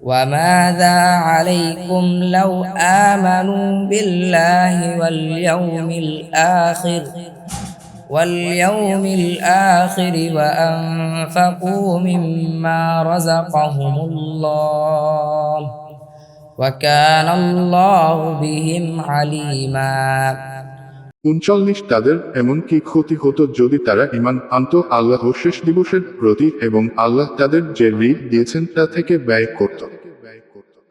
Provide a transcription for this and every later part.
وماذا عليكم لو آمنوا بالله واليوم الآخر واليوم الآخر وأنفقوا مما رزقهم الله وكان الله بهم عليما উনচল্লিশ তাদের এমন কি ক্ষতি হতো যদি তারা ইমান আনত আল্লাহ শেষ দিবসের প্রতি এবং আল্লাহ তাদের যে ঋণ দিয়েছেন তা থেকে ব্যয় করত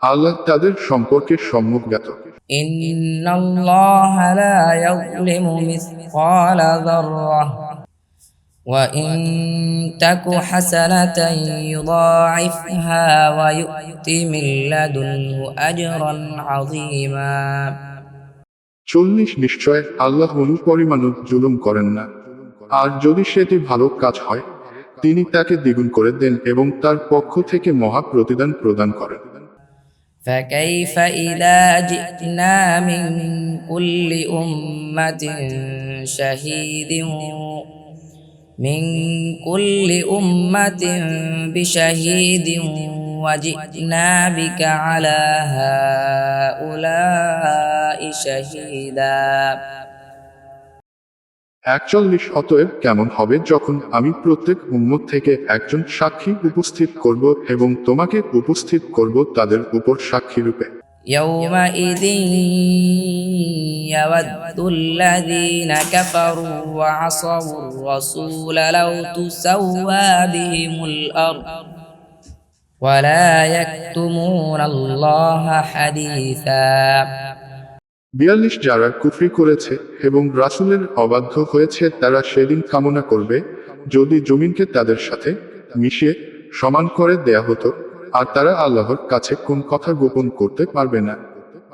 আল্লাহ তাদের সম্পর্কে সম্মুখজ্ঞাত إن الله لا يظلم مثقال ذرة وإن تك حسنة يضاعفها ويؤت من لدنه أجرا عظيما চল্লিশ নিশ্চয় আল্লাহ অনুপরিমাণও জুলুম করেন না আর যদি সেটি ভালো কাজ হয় তিনি তাকে দ্বিগুণ করে দেন এবং তার পক্ষ থেকে মহা প্রতিদান প্রদান করেন فكيف إذا جئنا من كل أمة شهيد من كل أمة بشهيد وجئنا بك على هؤلاء شهيدا একচল্লিশ অতএব কেমন হবে যখন আমি প্রত্যেক উম্মত থেকে একজন সাক্ষী উপস্থিত করব এবং তোমাকে উপস্থিত করব তাদের উপর সাক্ষী রূপে يومئذ يود الذين كفروا وعصوا الرسول لو تسوى بهم الأرض ولا يكتمون الله حديثا বিয়াল্লিশ যারা কুফরি করেছে এবং রাসুলের অবাধ্য হয়েছে তারা সেদিন কামনা করবে, যদি জমিনকে তাদের সাথে মিশিয়ে সমান করে দেয়া হতো, আর তারা আল্লাহর কাছে কোন কথা গোপন করতে পারবে না।